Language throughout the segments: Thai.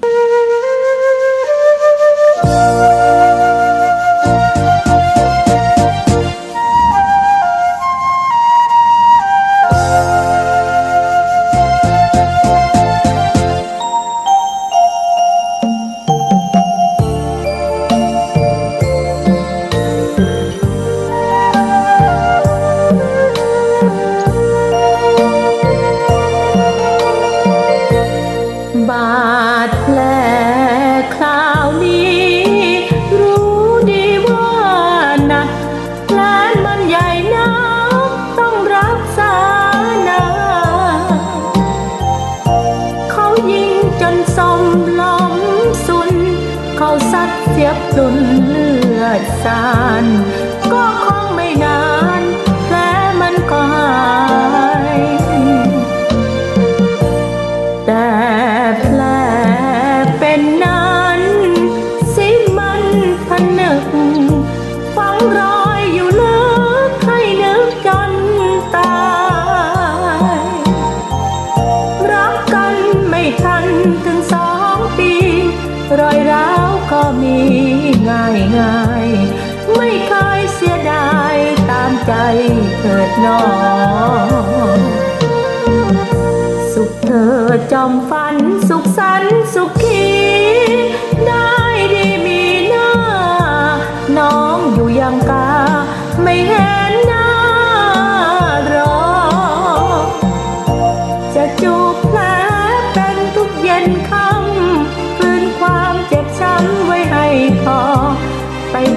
บ เขาซัดเสียบพลุนเลือดสานก็คงไม่นานแผลมันก็ ก็มีง่ายง่ายไม่เคยเสียดายตามใจเกิดนอสุขเธอจอมฟ้า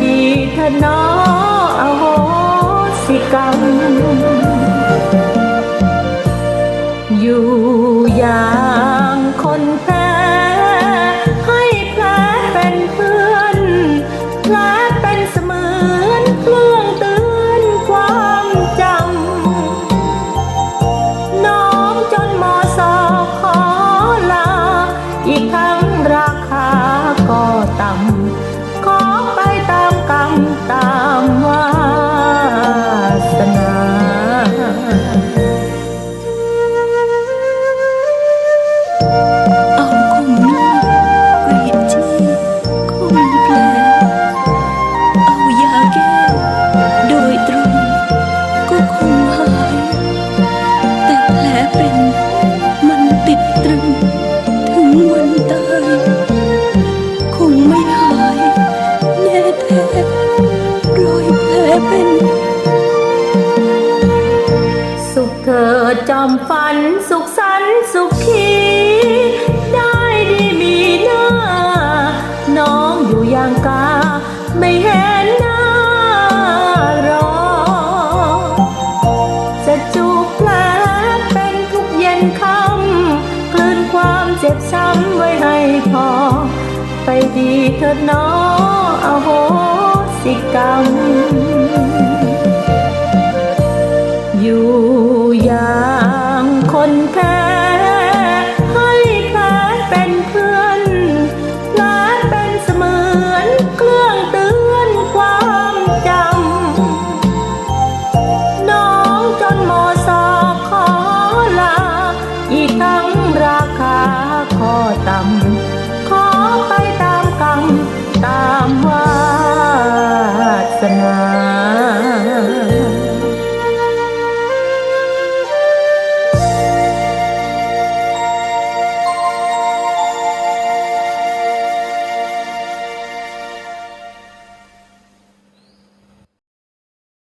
ดีเธอน้ออโหสิกรรมอยู่ อยแผลเป็นสุขเถิดจอมฝันสุขสันสุขีได้ดีมีหน้า น้องอยู่อย่างกา ไม่เห็นหน้ารอ จะจูบแผลเป็นทุกเย็นคำกลืนความเจ็บช้ำไว้ให้พอ ไปดีเถิดน้องอโหสิกรรม